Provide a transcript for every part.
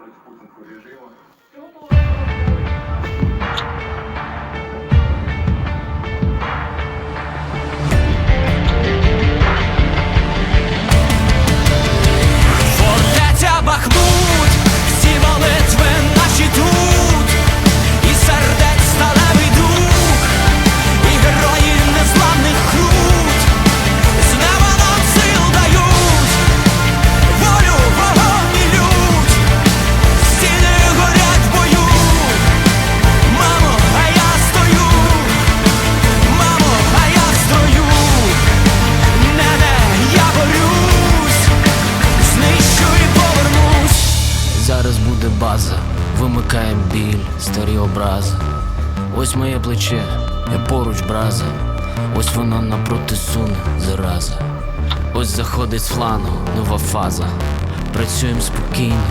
проти путінського режиму. Вимикаєм біль, старі образи. Ось моє плече, я поруч браза. Ось воно напроти суне, зараза. Ось заходить з флану, нова фаза. Працюємо спокійно,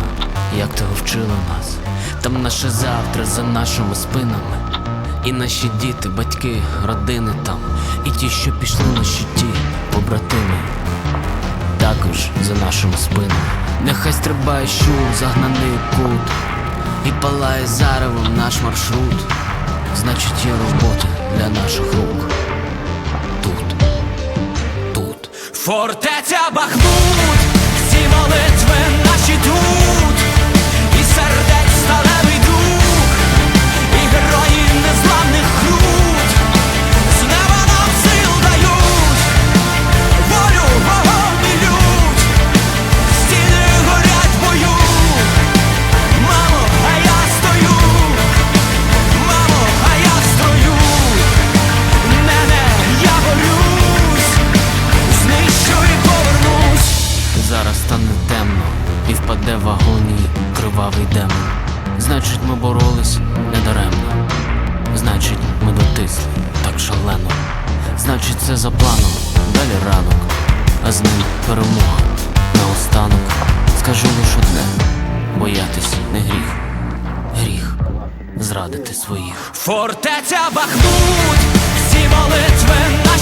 як того вчили нас. Там наше завтра за нашими спинами. І наші діти, батьки, родини там, і ті, що пішли на щиті, побратими також за нашими спинами. Нехай стрибає щур, загнаний кут, і палає заревом наш маршрут. Значить, є робота для наших рук. Тут, тут. Фортеця Бахмут, всі молитви Зараз стане темно і впаде в агонії кривавий демон. Значить, ми боролись недаремно. Значить, ми дотисли так шалено. Значить, це за планом, далі ранок, а з ним перемога. Наостанок скажу лише одне боятись не гріх, гріх зрадити своїх. Фортеця Бахмут, всі молитви наші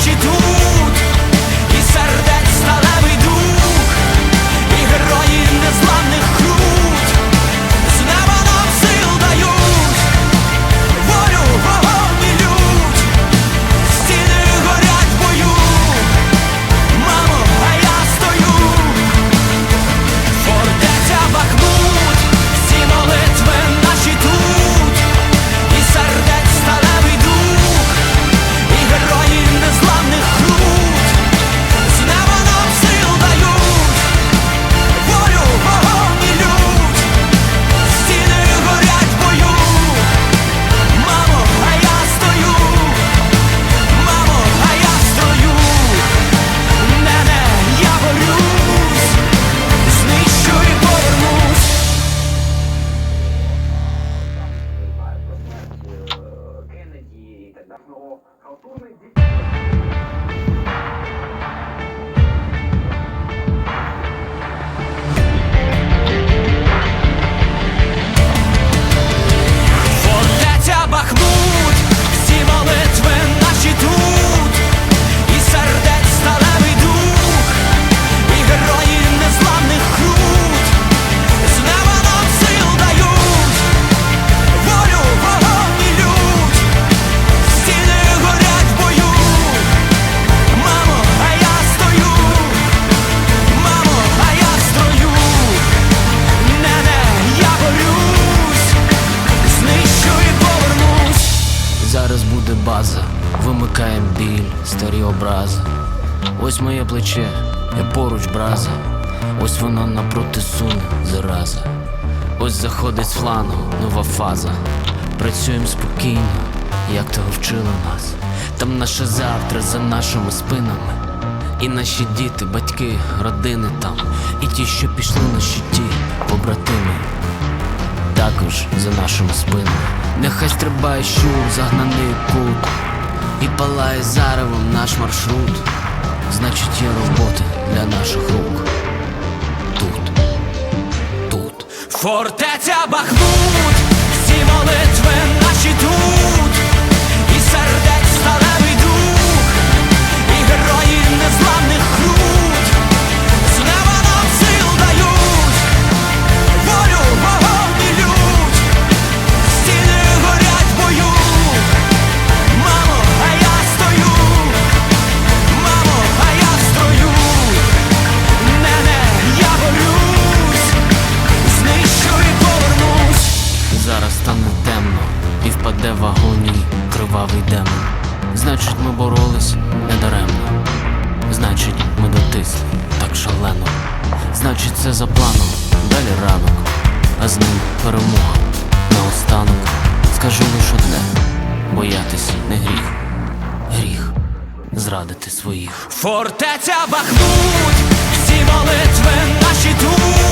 вимикаєм біль, старі образи. Ось моє плече, я поруч браза. Ось воно напроти суне, зараза. Ось заходить з флану, нова фаза. Працюємо спокійно, як того вчили нас. Там наше завтра за нашими спинами. І наші діти, батьки, родини там, і ті, що пішли на щиті, побратими також за нашими спинами. Нехай стрибає щур, загнаний кут, і палає заревом наш маршрут. Значить, є робота для наших рук. Тут, тут. Фортеця Бахмут, Значить, ми боролись недаремно, значить, ми дотисли так шалено. Значить, це за планом, далі ранок, а з ним перемога наостанок. Скажу лиш одне, боятися не гріх, гріх зрадити своїх. Фортеця бахнуть, всі молитви наші тут.